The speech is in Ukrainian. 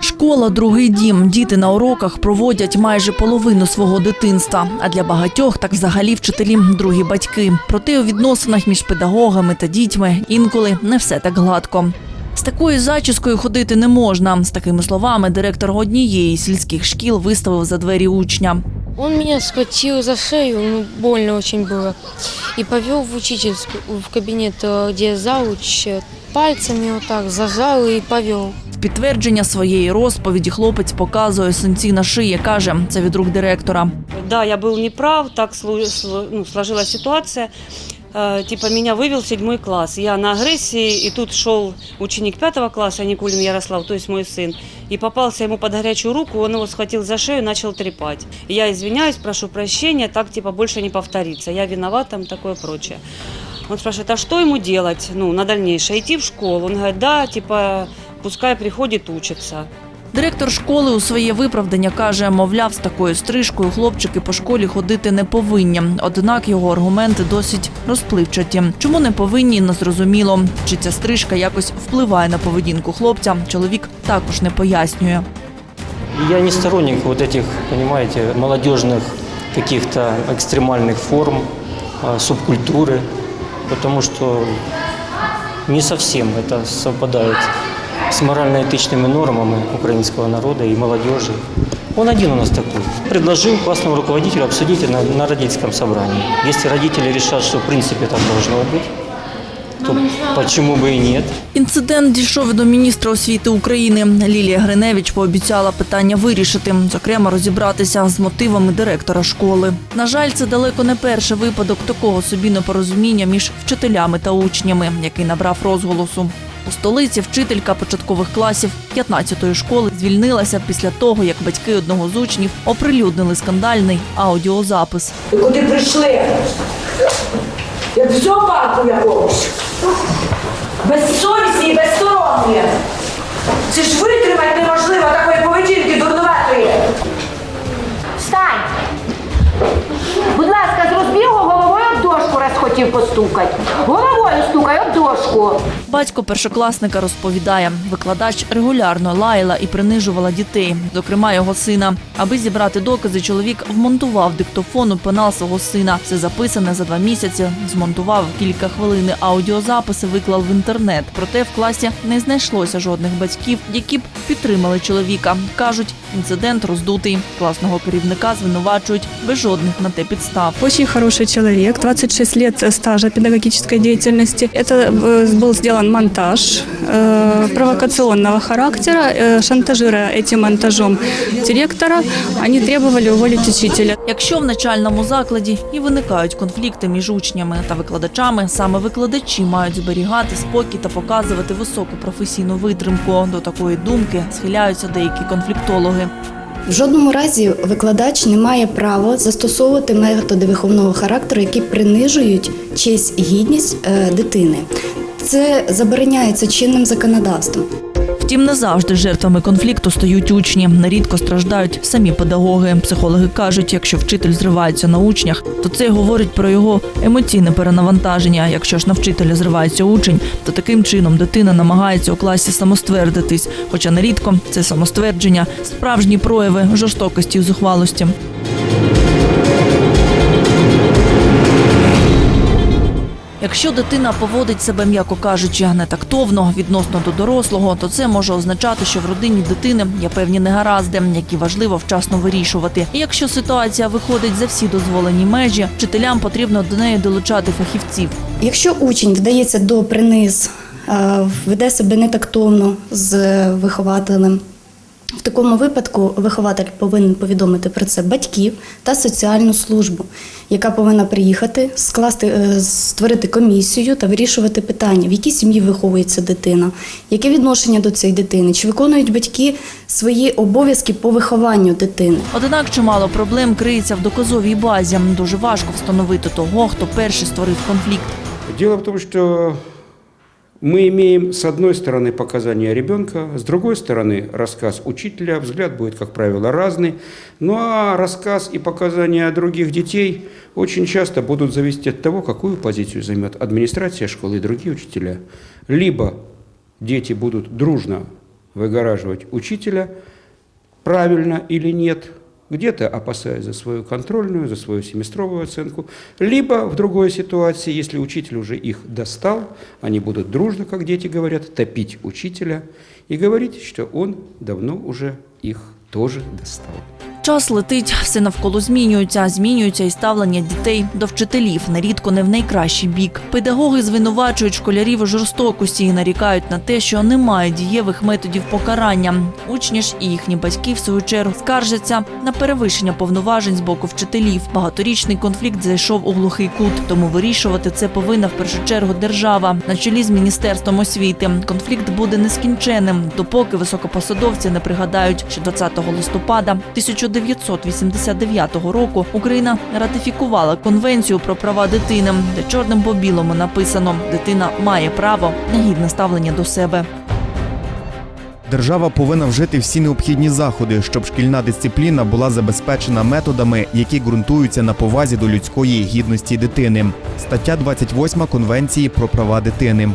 Школа другий дім. Діти на уроках проводять майже половину свого дитинства. А для багатьох так взагалі вчителі другі батьки. Проте у відносинах між педагогами та дітьми інколи не все так гладко. З такою зачіскою ходити не можна. З такими словами директор однієї сільських шкіл виставив за двері учня. Он меня схватил за шею, ну, больно очень было, и повел в учительскую, в кабинет, э, где зауч, э, пальцами вот так зажал и повел. В підтвердження своєї розповіді хлопець показує синці на шиї. каже, це від рук директора. Да, я был неправ, так слу- слу- ну, сложилась ситуация. Э, Типа меня вывел седьмой класс. Я на агрессии, и тут шел ученик пятого класса, Никулин Ярослав, то есть мой сын, и попался ему под горячую руку, он его схватил за шею и начал трепать. И я извиняюсь, прошу прощения, так типа больше не повторится. Я виноват, там такое прочее. Он спрашивает, а что ему делать, ну, на дальнейшее, идти в школу? Он говорит, да, типа, пускай приходит, учится. Директор школи у своє виправдання каже, мовляв, з такою стрижкою хлопчики по школі ходити не повинні. Однак його аргументи досить розпливчаті. Чому не повинні, не зрозуміло. Чи ця стрижка якось впливає на поведінку хлопця, чоловік також не пояснює. Я не сторонник вот этих, понимаете, молодежных каких-то экстремальных форм, а, субкультуры, потому что не совсем это совпадает с морально-этичными нормами украинского народа и молодежи. Он один у нас такой. Предложил классному руководителю обсудить это на, на родительском собрании. Если родители решат, что в принципе так должно быть, то почему бы и нет? Інцидент дійшов до міністра освіти України. Лілія Гриневич пообіцяла питання вирішити, зокрема розібратися з мотивами директора школи. На жаль, це далеко не перший випадок такого собі непорозуміння між вчителями та учнями, який набрав розголосу. У столиці вчителька початкових класів 15-ї школи звільнилася після того, як батьки одного з учнів оприлюднили скандальний аудіозапис. Куди прийшли? Як в зоопарку якомусь. Безсовісні і безсторонні. Це ж витримати неможливо такої поведінки дурнуватої. Встань! Будь ласка, хотів постукати. Головою стукай об дошку. Батько першокласника розповідає, викладач регулярно лаяла і принижувала дітей, зокрема його сина. Аби зібрати докази, чоловік вмонтував диктофон у пенал свого сина. Все записане за два місяці. Змонтував кілька хвилин аудіозаписи, виклав в інтернет. Проте в класі не знайшлося жодних батьків, які б підтримали чоловіка. кажуть, інцидент роздутий. Класного керівника звинувачують без жодних на те підстав. Очень хороший человек, 26 лет стажа педагогической деятельности. Это э, был сделан монтаж э, провокационного характера. Э, шантажируя этим монтажом директора, они требовали уволить учителя. Якщо в начальному закладі і виникають конфлікти між учнями та викладачами, саме викладачі мають зберігати спокій та показувати високу професійну витримку. До такої думки схиляються деякі конфліктологи. В жодному разі викладач не має права застосовувати методи виховного характеру, які принижують честь і гідність е, дитини. Це забороняється чинним законодавством. Втім, не завжди жертвами конфлікту стають учні. Нерідко страждають самі педагоги. Психологи кажуть, якщо вчитель зривається на учнях, то це говорить про його емоційне перенавантаження. Якщо ж на вчителя зривається учень, то таким чином дитина намагається у класі самоствердитись. Хоча нерідко це самоствердження справжні прояви жорстокості і зухвалості. Якщо дитина поводить себе, м'яко кажучи, нетактовно відносно до дорослого, то це може означати, що в родині дитини є певні негаразди, які важливо вчасно вирішувати. І якщо ситуація виходить за всі дозволені межі, вчителям потрібно до неї долучати фахівців. Якщо учень вдається до приниз, е, веде себе нетактовно з вихователем. В такому випадку вихователь повинен повідомити про це батьків та соціальну службу, яка повинна приїхати, скласти, е, створити комісію та вирішувати питання, в якій сім'ї виховується дитина, яке відношення до цієї дитини, чи виконують батьки свої обов'язки по вихованню дитини. Однак чимало проблем криється в доказовій базі. Дуже важко встановити того, хто перший створив конфлікт. Дело в том, что мы имеем с одной стороны показания ребенка, с другой стороны рассказ учителя. Взгляд будет, как правило, разный. Ну а рассказ и показания других детей очень часто будут зависеть от того, какую позицию займет администрация школы и другие учителя. Либо дети будут дружно выгораживать учителя правильно или нет, где-то опасаясь за свою контрольную, за свою семестровую оценку, либо в другой ситуации, если учитель уже их достал, они будут дружно, как дети говорят, топить учителя и говорить, что он давно уже их тоже достал. Час летить, все навколо змінюється. Змінюється і ставлення дітей до вчителів, нерідко не в найкращий бік. Педагоги звинувачують школярів у жорстокості і нарікають на те, що немає дієвих методів покарання. Учні ж і їхні батьки, в свою чергу, скаржаться на перевищення повноважень з боку вчителів. Багаторічний конфлікт зайшов у глухий кут, тому вирішувати це повинна в першу чергу держава на чолі з міністерством освіти. Конфлікт буде нескінченним, допоки високопосадовці не пригадають, що 20 листопада 1989 року Україна ратифікувала конвенцію про права дитини, де чорним по білому написано: дитина має право на гідне ставлення до себе. Держава повинна вжити всі необхідні заходи, щоб шкільна дисципліна була забезпечена методами, які ґрунтуються на повазі до людської гідності дитини. Стаття 28 Конвенції про права дитини.